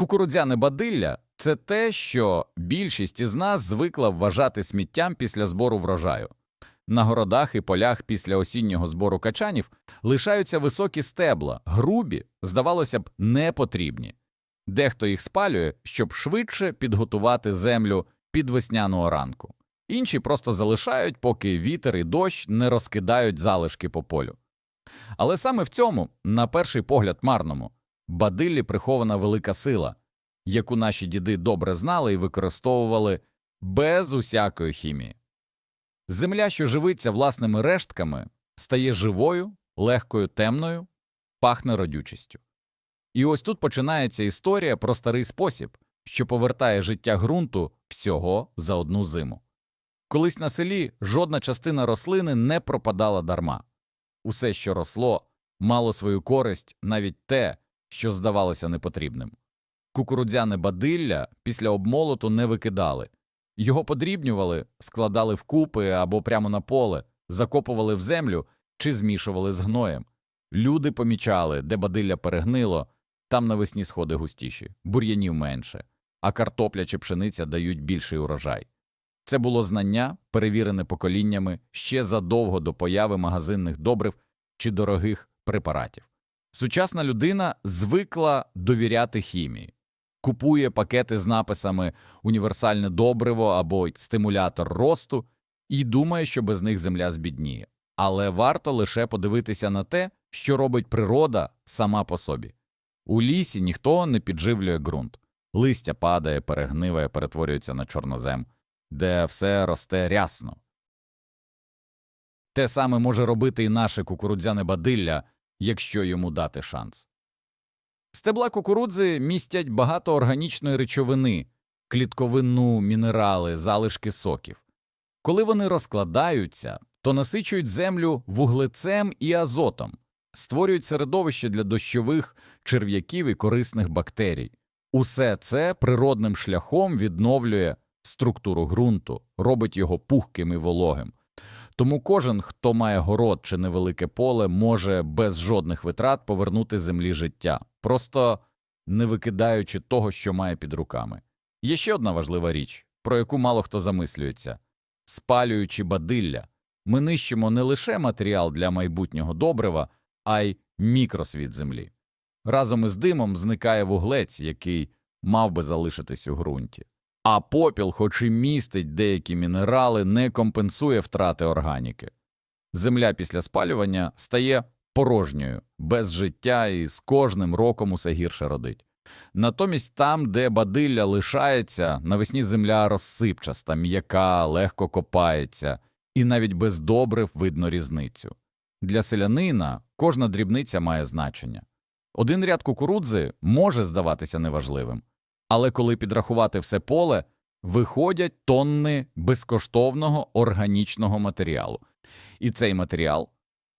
Кукурудзяне бадилля це те, що більшість із нас звикла вважати сміттям після збору врожаю. На городах і полях після осіннього збору качанів лишаються високі стебла, грубі, здавалося б, непотрібні. Дехто їх спалює, щоб швидше підготувати землю під весняну оранку. Інші просто залишають, поки вітер і дощ не розкидають залишки по полю. Але саме в цьому, на перший погляд, марному, бадиллі прихована велика сила, яку наші діди добре знали і використовували без усякої хімії. Земля, що живиться власними рештками, стає живою, легкою, темною, пахне родючістю. І ось тут починається історія про старий спосіб, що повертає життя ґрунту всього за одну зиму. Колись на селі жодна частина рослини не пропадала дарма. Усе, що росло, мало свою користь, навіть те, що здавалося непотрібним. Кукурудзяне бадилля після обмолоту не викидали, його подрібнювали, складали вкупи або прямо на поле, закопували в землю чи змішували з гноєм. Люди помічали, де бадилля перегнило, там навесні сходи густіші, бур'янів менше, а картопля чи пшениця дають більший урожай. Це було знання, перевірене поколіннями ще задовго до появи магазинних добрив чи дорогих препаратів. Сучасна людина звикла довіряти хімії, купує пакети з написами універсальне добриво або стимулятор росту і думає, що без них земля збідніє. Але варто лише подивитися на те, що робить природа сама по собі. У лісі ніхто не підживлює ґрунт, листя падає, перегниває, перетворюється на чорнозем, де все росте рясно. Те саме може робити і наше кукурудзяне бадилля, якщо йому дати шанс. Стебла кукурудзи містять багато органічної речовини, клітковину, мінерали, залишки соків. Коли вони розкладаються, то насичують землю вуглецем і азотом, створюють середовище для дощових черв'яків і корисних бактерій. Усе це природним шляхом відновлює структуру ґрунту, робить його пухким і вологим. Тому кожен, хто має город чи невелике поле, може без жодних витрат повернути землі життя, просто не викидаючи того, що має під руками. Є ще одна важлива річ, про яку мало хто замислюється спалюючи бадилля, ми нищимо не лише матеріал для майбутнього добрива, а й мікросвіт землі. Разом із димом зникає вуглець, який мав би залишитись у ґрунті. А попіл, хоч і містить деякі мінерали, не компенсує втрати органіки. Земля після спалювання стає порожньою, без життя і з кожним роком усе гірше родить. Натомість там, де бадилля лишається, навесні земля розсипчаста, м'яка, легко копається, і навіть без добрив видно різницю. Для селянина кожна дрібниця має значення. Один ряд кукурудзи може здаватися неважливим, але коли підрахувати все поле, виходять тонни безкоштовного органічного матеріалу. І цей матеріал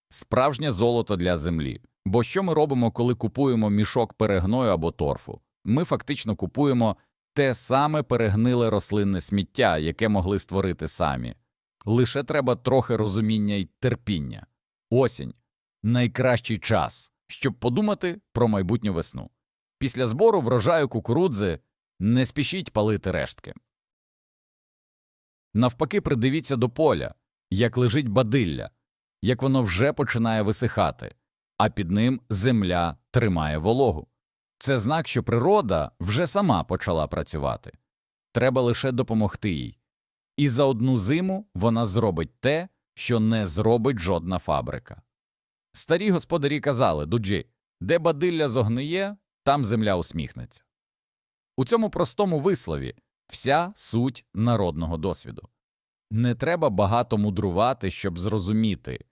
справжнє золото для землі. Бо що ми робимо, коли купуємо мішок перегною або торфу? Ми фактично купуємо те саме перегниле рослинне сміття, яке могли створити самі. Лише треба трохи розуміння й терпіння. Осінь найкращий час, щоб подумати про майбутню весну. Після збору врожаю кукурудзи не спішіть палити рештки. Навпаки, придивіться до поля, як лежить бадилля, як воно вже починає висихати, а під ним земля тримає вологу. Це знак, що природа вже сама почала працювати. Треба лише допомогти їй. І за одну зиму вона зробить те, що не зробить жодна фабрика. Старі господарі казали дуджі, де бадилля зогниє, там земля усміхнеться. У цьому простому вислові вся суть народного досвіду. Не треба багато мудрувати, щоб зрозуміти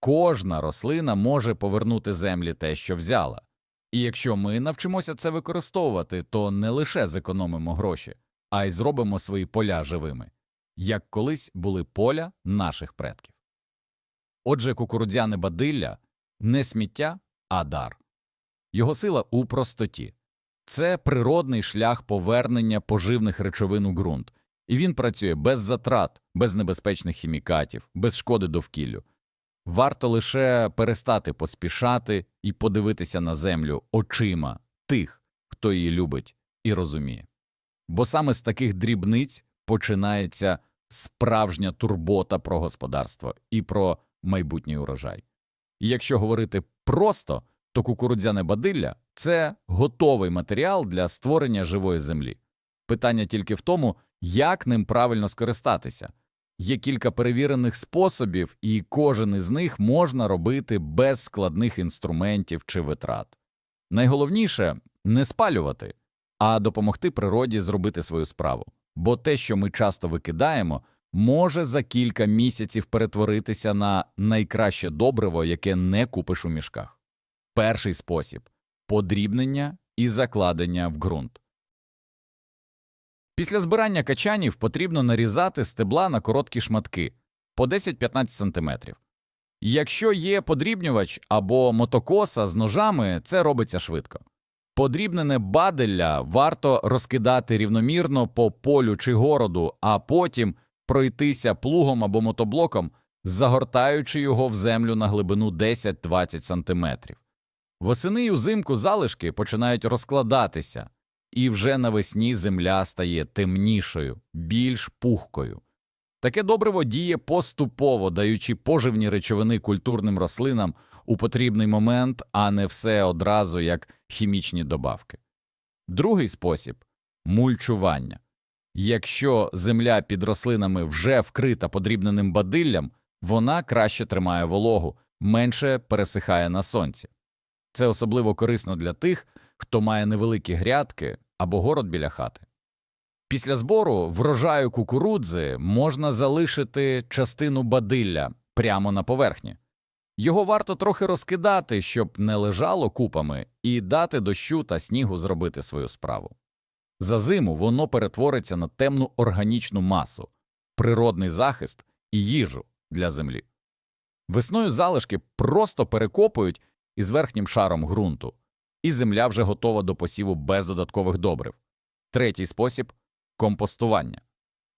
кожна рослина може повернути землі те, що взяла. І якщо ми навчимося це використовувати, то не лише зекономимо гроші, а й зробимо свої поля живими, як колись були поля наших предків. Отже, кукурудзяне бадилля не сміття, а дар. Його сила у простоті. Це природний шлях повернення поживних речовин у ґрунт, і він працює без затрат, без небезпечних хімікатів, без шкоди довкіллю. Варто лише перестати поспішати і подивитися на землю очима тих, хто її любить і розуміє. Бо саме з таких дрібниць починається справжня турбота про господарство і про майбутній урожай. І якщо говорити просто, то кукурудзяне бадилля – це готовий матеріал для створення живої землі. Питання тільки в тому, як ним правильно скористатися. Є кілька перевірених способів, і кожен із них можна робити без складних інструментів чи витрат. Найголовніше не спалювати, а допомогти природі зробити свою справу. Бо те, що ми часто викидаємо, може за кілька місяців перетворитися на найкраще добриво, яке не купиш у мішках. Перший спосіб подрібнення і закладення в ґрунт. Після збирання качанів потрібно нарізати стебла на короткі шматки по 10-15 см. Якщо є подрібнювач або мотокоса з ножами, це робиться швидко. Подрібнене баделля варто розкидати рівномірно по полю чи городу, а потім пройтися плугом або мотоблоком, загортаючи його в землю на глибину 10-20 см. Восени й узимку залишки починають розкладатися, і вже навесні земля стає темнішою, більш пухкою. Таке добриво діє поступово, даючи поживні речовини культурним рослинам у потрібний момент, а не все одразу як хімічні добавки. Другий спосіб мульчування. Якщо земля під рослинами вже вкрита подрібненим бадиллям, вона краще тримає вологу, менше пересихає на сонці. Це особливо корисно для тих, хто має невеликі грядки або город біля хати. Після збору врожаю кукурудзи можна залишити частину бадилля прямо на поверхні. Його варто трохи розкидати, щоб не лежало купами, і дати дощу та снігу зробити свою справу. За зиму воно перетвориться на темну органічну масу, природний захист і їжу для землі. Весною залишки просто перекопують із верхнім шаром ґрунту, і земля вже готова до посіву без додаткових добрив. Третій спосіб компостування.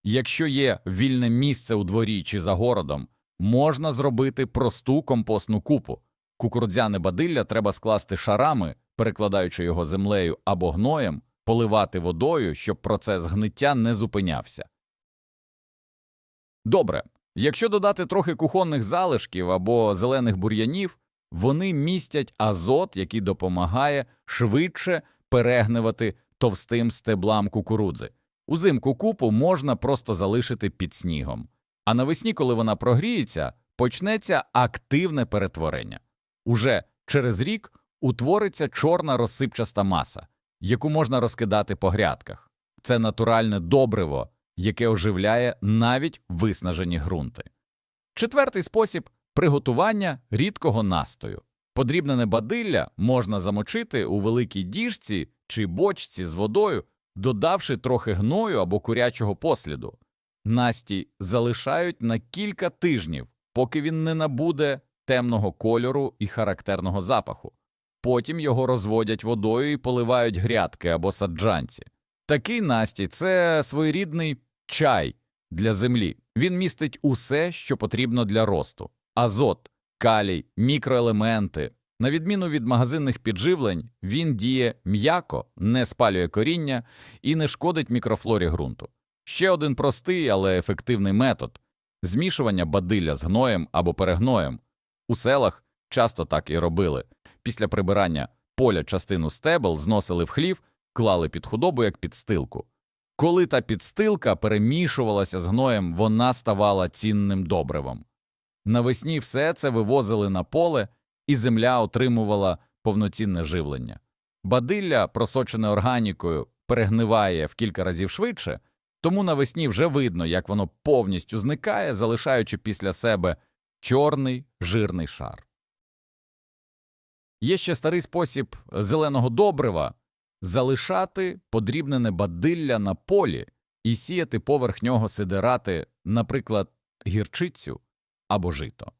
Якщо є вільне місце у дворі чи за городом, можна зробити просту компостну купу. Кукурудзяне бадилля треба скласти шарами, перекладаючи його землею або гноєм, поливати водою, щоб процес гниття не зупинявся. Добре. Якщо додати трохи кухонних залишків або зелених бур'янів, вони містять азот, який допомагає швидше перегнивати товстим стеблам кукурудзи. Узимку купу можна просто залишити під снігом, а навесні, коли вона прогріється, почнеться активне перетворення. Уже через рік утвориться чорна розсипчаста маса, яку можна розкидати по грядках. Це натуральне добриво, яке оживляє навіть виснажені ґрунти. Четвертий спосіб приготування рідкого настою. Подрібнене бадилля можна замочити у великій діжці чи бочці з водою, додавши трохи гною або курячого посліду. Настій залишають на кілька тижнів, поки він не набуде темного кольору і характерного запаху. Потім його розводять водою і поливають грядки або саджанці. Такий настій це своєрідний чай для землі. Він містить усе, що потрібно для росту: азот, калій, мікроелементи. На відміну від магазинних підживлень, він діє м'яко, не спалює коріння і не шкодить мікрофлорі ґрунту. Ще один простий, але ефективний метод змішування бадилля з гноєм або перегноєм. У селах часто так і робили. Після прибирання поля частину стебел зносили в хлів, клали під худобу як підстилку. Коли та підстилка перемішувалася з гноєм, вона ставала цінним добривом. Навесні все це вивозили на поле, і земля отримувала повноцінне живлення. Бадилля, просочене органікою, перегниває в кілька разів швидше, тому навесні вже видно, як воно повністю зникає, залишаючи після себе чорний жирний шар. Є ще старий спосіб зеленого добрива залишати подрібнене бадилля на полі і сіяти поверх нього сидирати, наприклад, гірчицю або жито.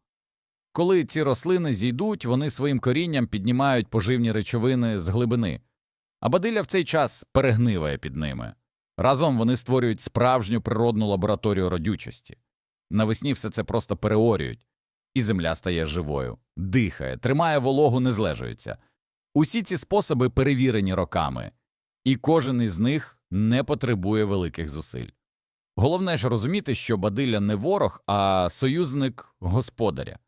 Коли ці рослини зійдуть, вони своїм корінням піднімають поживні речовини з глибини, а бадилля в цей час перегниває під ними. Разом вони створюють справжню природну лабораторію родючості. Навесні все це просто переорюють, і земля стає живою, дихає, тримає вологу, не злежується. Усі ці способи перевірені роками, і кожен із них не потребує великих зусиль. Головне ж розуміти, що бадилля не ворог, а союзник господаря.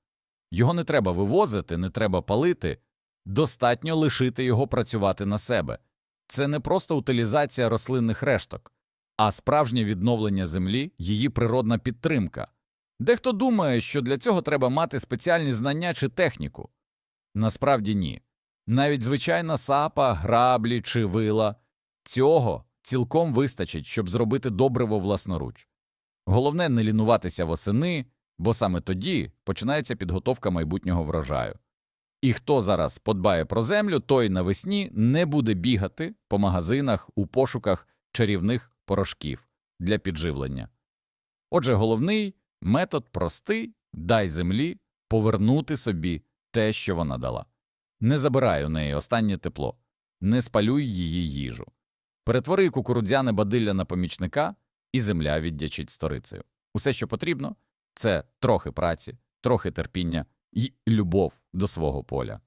Його не треба вивозити, не треба палити, достатньо лишити його працювати на себе. Це не просто утилізація рослинних решток, а справжнє відновлення землі, її природна підтримка. Дехто думає, що для цього треба мати спеціальні знання чи техніку. Насправді ні. Навіть звичайна сапа, граблі чи вила цього цілком вистачить, щоб зробити добриво власноруч. Головне не лінуватися восени, бо саме тоді починається підготовка майбутнього врожаю. І хто зараз подбає про землю, той навесні не буде бігати по магазинах у пошуках чарівних порошків для підживлення. Отже, головний метод простий дай землі повернути собі те, що вона дала. Не забирай у неї останнє тепло, не спалюй її їжу. Перетвори кукурудзяне бадилля на помічника, і земля віддячить сторицею. Усе, що потрібно, це трохи праці, трохи терпіння і любов до свого поля.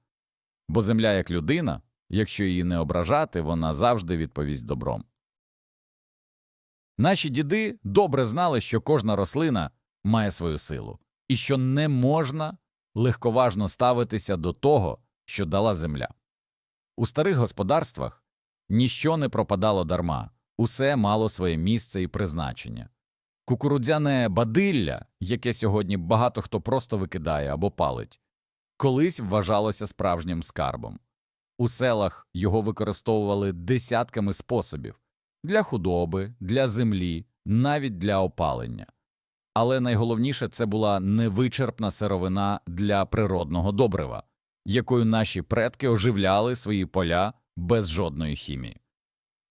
Бо земля як людина, якщо її не ображати, вона завжди відповість добром. Наші діди добре знали, що кожна рослина має свою силу, і що не можна легковажно ставитися до того, що дала земля. У старих господарствах ніщо не пропадало дарма, усе мало своє місце і призначення. Кукурудзяне бадилля, яке сьогодні багато хто просто викидає або палить, колись вважалося справжнім скарбом. У селах його використовували десятками способів для худоби, для землі, навіть для опалення. Але найголовніше це була невичерпна сировина для природного добрива, якою наші предки оживляли свої поля без жодної хімії.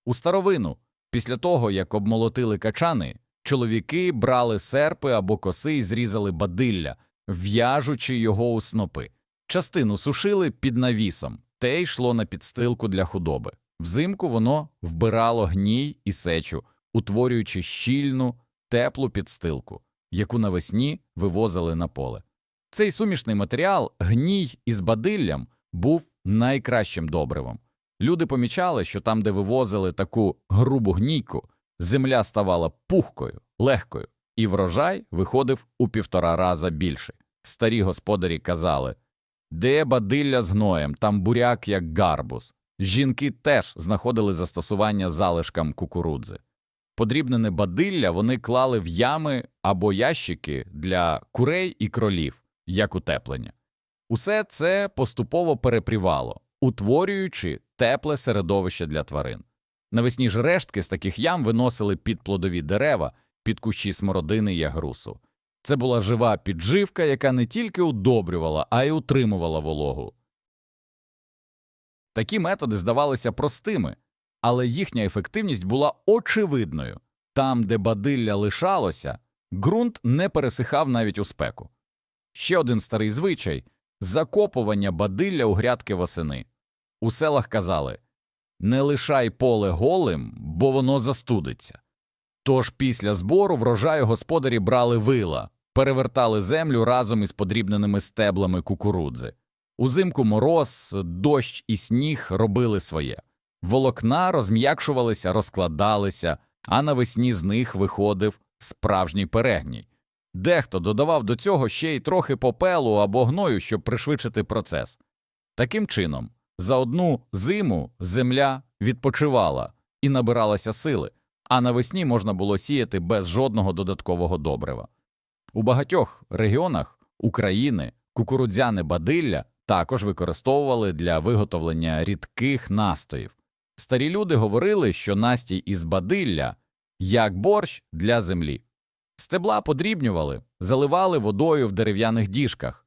У старовину, після того як обмолотили качани, чоловіки брали серпи або коси і зрізали бадилля, в'яжучи його у снопи. Частину сушили під навісом, те йшло на підстилку для худоби. Взимку воно вбирало гній і сечу, утворюючи щільну, теплу підстилку, яку навесні вивозили на поле. Цей сумішний матеріал, гній із бадиллям, був найкращим добривом. Люди помічали, що там, де вивозили таку грубу гнійку, земля ставала пухкою, легкою, і врожай виходив у півтора раза більше. Старі господарі казали де бадилля з гноєм, там буряк як гарбуз. Жінки теж знаходили застосування залишкам кукурудзи. Подрібнене бадилля вони клали в ями або ящики для курей і кролів, як утеплення. Усе це поступово перепрівало, утворюючи тепле середовище для тварин. Навесні ж рештки з таких ям виносили під плодові дерева, під кущі смородини і агрусу. Це була жива підживка, яка не тільки удобрювала, а й утримувала вологу. Такі методи здавалися простими, але їхня ефективність була очевидною там, де бадилля лишалося, ґрунт не пересихав навіть у спеку. Ще один старий звичай закопування бадилля у грядки восени. У селах казали не лишай поле голим, бо воно застудиться. Тож після збору врожаю господарі брали вила, перевертали землю разом із подрібненими стеблами кукурудзи. Узимку мороз, дощ і сніг робили своє. Волокна розм'якшувалися, розкладалися, а навесні з них виходив справжній перегній. Дехто додавав до цього ще й трохи попелу або гною, щоб пришвидшити процес. Таким чином, за одну зиму земля відпочивала і набиралася сили, а навесні можна було сіяти без жодного додаткового добрива. У багатьох регіонах України кукурудзяне бадилля також використовували для виготовлення рідких настоїв. Старі люди говорили, що настій із бадилля як борщ для землі. Стебла подрібнювали, заливали водою в дерев'яних діжках,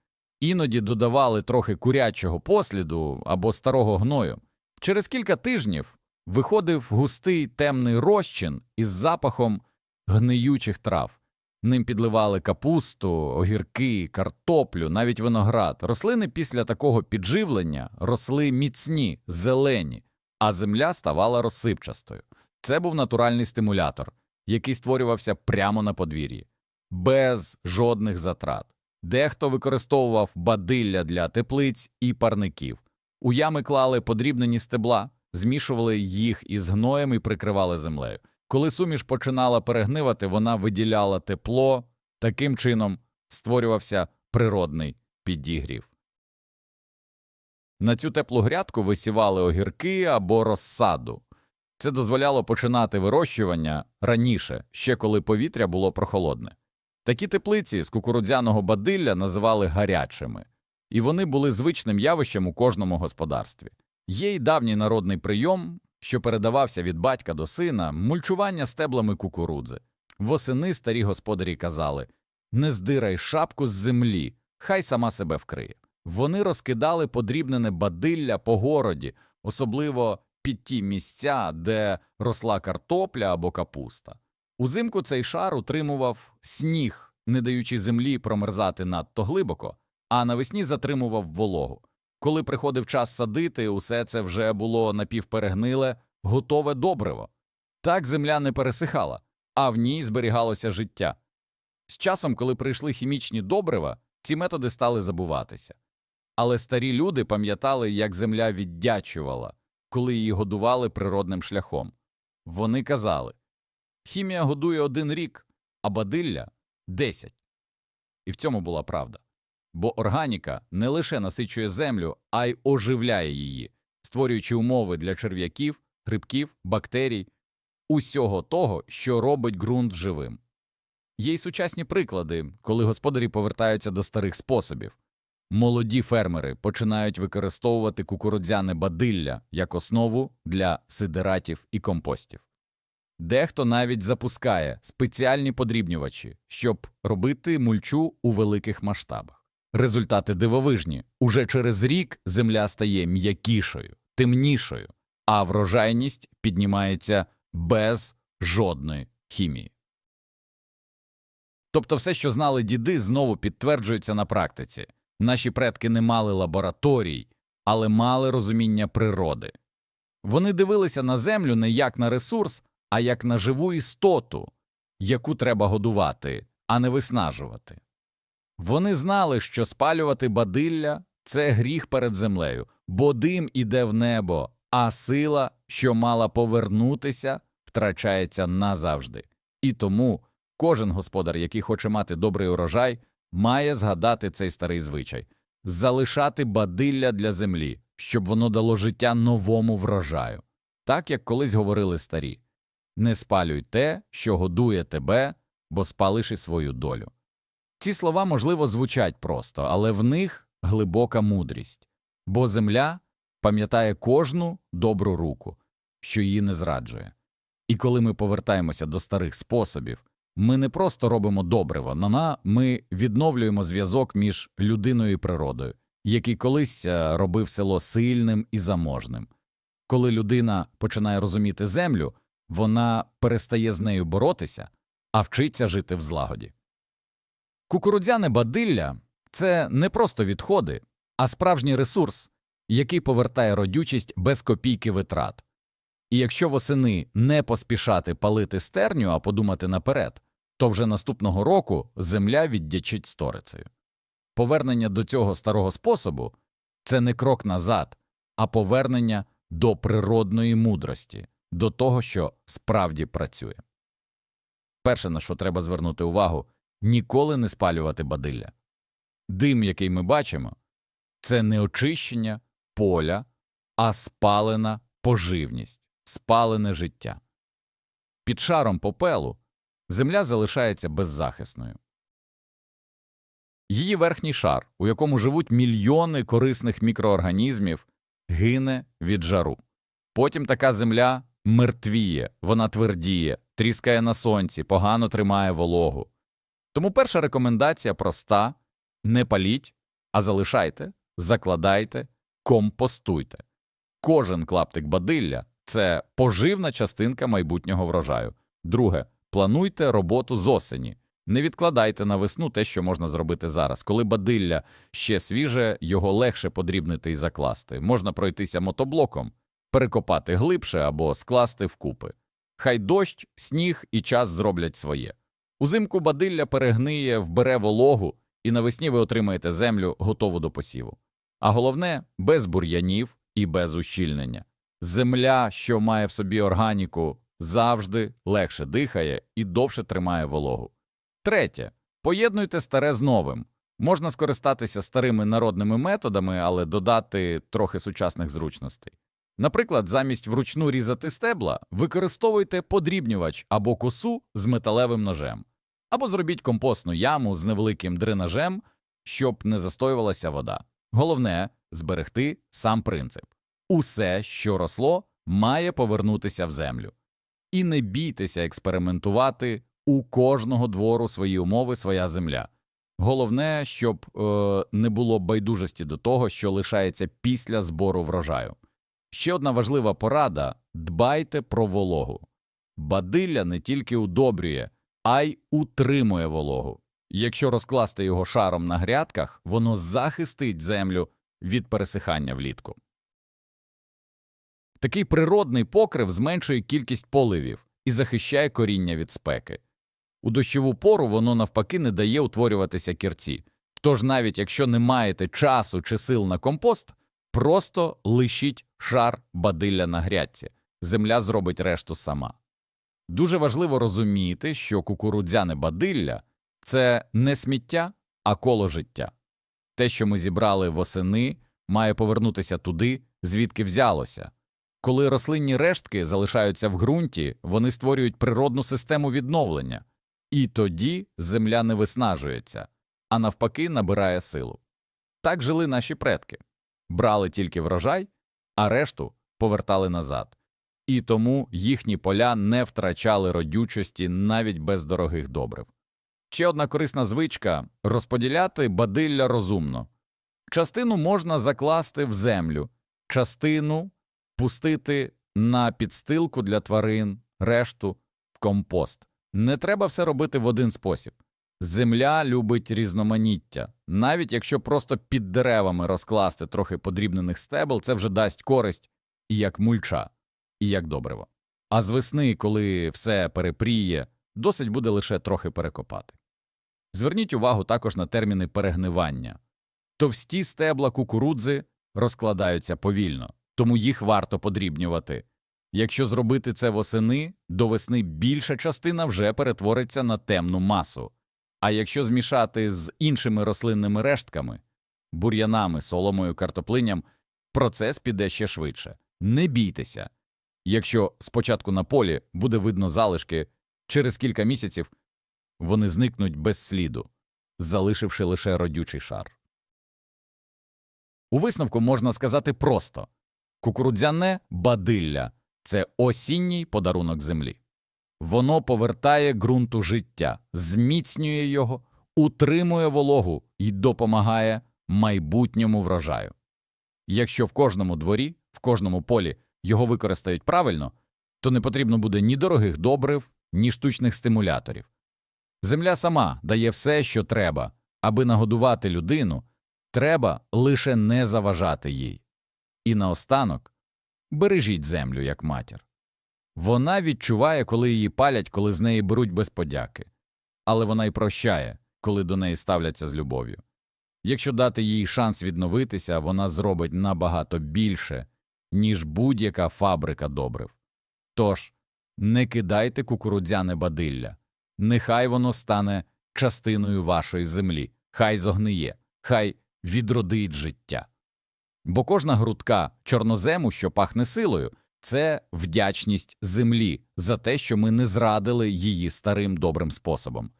іноді додавали трохи курячого посліду або старого гною. Через кілька тижнів виходив густий темний розчин із запахом гниючих трав. Ним підливали капусту, огірки, картоплю, навіть виноград. Рослини після такого підживлення росли міцні, зелені, а земля ставала розсипчастою. Це був натуральний стимулятор, який створювався прямо на подвір'ї, без жодних затрат. Дехто використовував бадилля для теплиць і парників. У ями клали подрібнені стебла, змішували їх із гноєм і прикривали землею. Коли суміш починала перегнивати, вона виділяла тепло, таким чином створювався природний підігрів. На цю теплу грядку висівали огірки або розсаду. Це дозволяло починати вирощування раніше, ще коли повітря було прохолодне. Такі теплиці з кукурудзяного бадилля називали гарячими, і вони були звичним явищем у кожному господарстві. Є й давній народний прийом, що передавався від батька до сина мульчування стеблами кукурудзи. Восени старі господарі казали не здирай шапку з землі, хай сама себе вкриє. Вони розкидали подрібнене бадилля по городі, особливо під ті місця, де росла картопля або капуста. Узимку цей шар утримував сніг, не даючи землі промерзати надто глибоко, а навесні затримував вологу. Коли приходив час садити, усе це вже було напівперегниле, готове добриво. Так земля не пересихала, а в ній зберігалося життя. З часом, коли прийшли хімічні добрива, ці методи стали забуватися. Але старі люди пам'ятали, як земля віддячувала, коли її годували природним шляхом. Вони казали хімія годує один рік, а бадилля десять. І в цьому була правда. Бо органіка не лише насичує землю, а й оживляє її, створюючи умови для черв'яків, грибків, бактерій, усього того, що робить ґрунт живим. Є й сучасні приклади, коли господарі повертаються до старих способів. Молоді фермери починають використовувати кукурудзяне бадилля як основу для сидератів і компостів. Дехто навіть запускає спеціальні подрібнювачі, щоб робити мульчу у великих масштабах. Результати дивовижні. Уже через рік земля стає м'якішою, темнішою, а врожайність піднімається без жодної хімії. Тобто все, що знали діди, знову підтверджується на практиці. Наші предки не мали лабораторій, але мали розуміння природи. Вони дивилися на землю не як на ресурс, а як на живу істоту, яку треба годувати, а не виснажувати. Вони знали, що спалювати бадилля це гріх перед землею, бо дим іде в небо, а сила, що мала повернутися, втрачається назавжди. І тому кожен господар, який хоче мати добрий урожай, має згадати цей старий звичай залишати бадилля для землі, щоб воно дало життя новому врожаю. Так як колись говорили старі не спалюй те, що годує тебе, бо спалиш і свою долю. Ці слова, можливо, звучать просто, але в них глибока мудрість, бо земля пам'ятає кожну добру руку, що її не зраджує. І коли ми повертаємося до старих способів, ми не просто робимо добриво, на ми відновлюємо зв'язок між людиною і природою, який колись е, робив село сильним і заможним. Коли людина починає розуміти землю, вона перестає з нею боротися, а вчиться жити в злагоді. Кукурудзяне бадилля це не просто відходи, а справжній ресурс, який повертає родючість без копійки витрат. І якщо восени не поспішати палити стерню, а подумати наперед, то вже наступного року земля віддячить сторицею. Повернення до цього старого способу це не крок назад, а повернення до природної мудрості, до того, що справді працює. Перше, на що треба звернути увагу, ніколи не спалювати бадилля. Дим, який ми бачимо, це не очищення поля, а спалена поживність, спалене життя. Під шаром попелу земля залишається беззахисною. Її верхній шар, у якому живуть мільйони корисних мікроорганізмів, гине від жару. Потім така земля мертвіє, вона твердіє, тріскає на сонці, погано тримає вологу. Тому перша рекомендація проста не паліть, а залишайте, закладайте, компостуйте. Кожен клаптик бадилля це поживна частинка майбутнього врожаю. Друге, плануйте роботу з осені. Не відкладайте на весну те, що можна зробити зараз. Коли бадилля ще свіже, його легше подрібнити і закласти. Можна пройтися мотоблоком, перекопати глибше або скласти вкупи. Хай дощ, сніг і час зроблять своє. Узимку бадилля перегниє, вбере вологу, і навесні ви отримаєте землю готову до посіву. А головне без бур'янів і без ущільнення. Земля, що має в собі органіку, завжди легше дихає і довше тримає вологу. Третє. Поєднуйте старе з новим. Можна скористатися старими народними методами, але додати трохи сучасних зручностей. Наприклад, замість вручну різати стебла, використовуйте подрібнювач або косу з металевим ножем, або зробіть компостну яму з невеликим дренажем, щоб не застоювалася вода. Головне зберегти сам принцип. Усе, що росло, має повернутися в землю. І не бійтеся експериментувати у кожного двору свої умови, своя земля. Головне, щоб е, не було байдужості до того, що лишається після збору врожаю. Ще одна важлива порада дбайте про вологу. Бадилля не тільки удобрює, а й утримує вологу. Якщо розкласти його шаром на грядках, воно захистить землю від пересихання влітку. Такий природний покрив зменшує кількість поливів і захищає коріння від спеки. У дощову пору воно навпаки не дає утворюватися кірці. Тож навіть якщо не маєте часу чи сил на компост, просто лишіть шар бадилля на грядці, земля зробить решту сама. Дуже важливо розуміти, що кукурудзяне бадилля це не сміття, а коло життя. Те, що ми зібрали восени, має повернутися туди, звідки взялося. Коли рослинні рештки залишаються в ґрунті, вони створюють природну систему відновлення, і тоді земля не виснажується, а навпаки набирає силу. Так жили наші предки брали тільки врожай, а решту повертали назад. І тому їхні поля не втрачали родючості навіть без дорогих добрив. Ще одна корисна звичка розподіляти бадилля розумно. Частину можна закласти в землю, частину пустити на підстилку для тварин, решту в компост. Не треба все робити в один спосіб. Земля любить різноманіття. Навіть якщо просто під деревами розкласти трохи подрібнених стебел, це вже дасть користь і як мульча, і як добриво. А з весни, коли все перепріє, досить буде лише трохи перекопати. Зверніть увагу також на терміни перегнивання. Товсті стебла кукурудзи розкладаються повільно, тому їх варто подрібнювати. Якщо зробити це восени, до весни більша частина вже перетвориться на темну масу. А якщо змішати з іншими рослинними рештками, бур'янами, соломою, картоплиням, процес піде ще швидше. Не бійтеся. Якщо спочатку на полі буде видно залишки, через кілька місяців вони зникнуть без сліду, залишивши лише родючий шар. У висновку можна сказати просто кукурудзяне бадилля це осінній подарунок землі. Воно повертає ґрунту життя, зміцнює його, утримує вологу і допомагає майбутньому врожаю. Якщо в кожному дворі, в кожному полі його використають правильно, то не потрібно буде ні дорогих добрив, ні штучних стимуляторів. Земля сама дає все, що треба, аби нагодувати людину, треба лише не заважати їй. І наостанок бережіть землю як матір. Вона відчуває, коли її палять, коли з неї беруть без подяки, але вона й прощає, коли до неї ставляться з любов'ю. Якщо дати їй шанс відновитися, вона зробить набагато більше, ніж будь-яка фабрика добрив. Тож не кидайте кукурудзяне бадилля, нехай воно стане частиною вашої землі, хай зогниє, хай відродить життя. Бо кожна грудка чорнозему, що пахне силою, це вдячність землі за те, що ми не зрадили її старим добрим способом.